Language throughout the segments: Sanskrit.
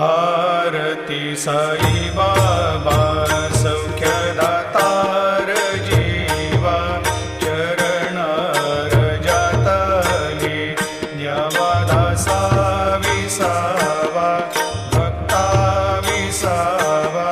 आरती साई बाबा सौख्य दातार जीवा चरणजातानि यदा विसावा भक्ता विसा वा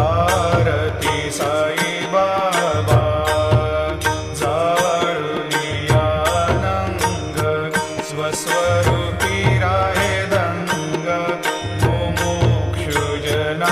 आरती सायिबावा साव्यानङ्गस्वरुपि राय